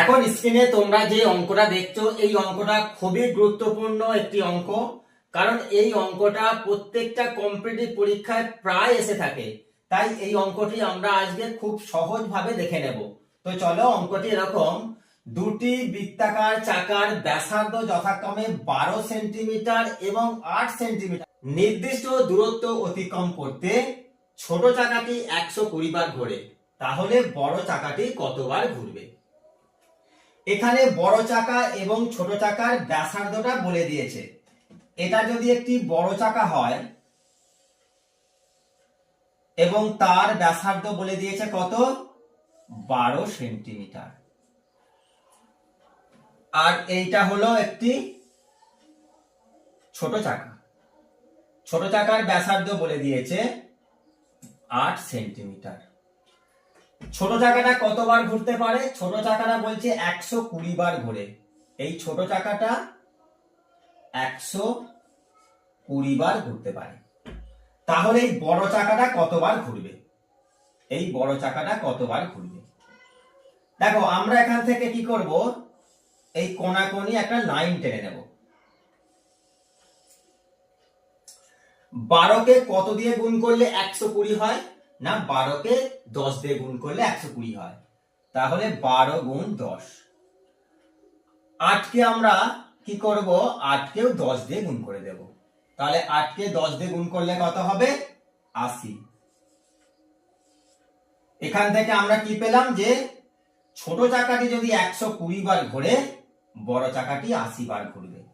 এখন স্ক্রিনে তোমরা যে অঙ্কটা দেখছ, এই অঙ্কটা খুবই গুরুত্বপূর্ণ একটি অঙ্ক, কারণ এই অঙ্কটা প্রত্যেকটা কম্পিটিটিভ পরীক্ষায় প্রায় এসে থাকে। তাই এই অঙ্কটি আমরা আজকে খুব সহজভাবে দেখে নেব। তো চলো অঙ্কটি এরকম। দুটি বৃত্তাকার চাকার ব্যাসার্ধ যথাক্রমে বারো সেন্টিমিটার এবং আট সেন্টিমিটার। নির্দিষ্ট দূরত্ব অতিক্রম করতে ছোট চাকাটি একশো কুড়ি বার ঘোরে। তাহলে বড় চাকাটি কতবার ঘুরবে? এখানে বড় চাকা এবং ছোট চাকার ব্যাসার্ধটা বলে দিয়েছে। এটা যদি একটি বড় চাকা হয় এবং তার ব্যাসার্ধ বলে দিয়েছে কত? বারো সেন্টিমিটার। আর এইটা হলো একটি ছোট চাকা। ছোট চাকার ব্যাসার্ধ বলে দিয়েছে আট সেন্টিমিটার। ছোট চাকাটা কতবার ঘুরতে পারে? ছোট চাকাটা বলছে একশো কুড়ি বার ঘোরে। এই ছোট চাকাটা একশো কুড়ি বার ঘুরতে পারে। তাহলে এই বড় চাকাটা কতবার ঘুরবে? এই বড় চাকাটা কতবার ঘুরবে? দেখো, আমরা এখান থেকে কি করব? এই কোনাকোনি একটা লাইন টেনে নেব। বারোকে কত দিয়ে গুণ করলে একশো কুড়ি হয়? না, বারোকে দশ দিয়ে গুণ করলে একশো কুড়ি হয়। তাহলে বারো গুণ দশ। আটকে আমরা কি করব? আটকেও দশ দিয়ে গুণ করে দেব। তাহলে আটকে দশ দিয়ে গুণ করলে কত হবে? আশি। এখান থেকে আমরা কি পেলাম যে, ছোট চাকাটি যদি একশো কুড়ি বার ঘোরে, বড় চাকাটি আশি বার ঘুরবে।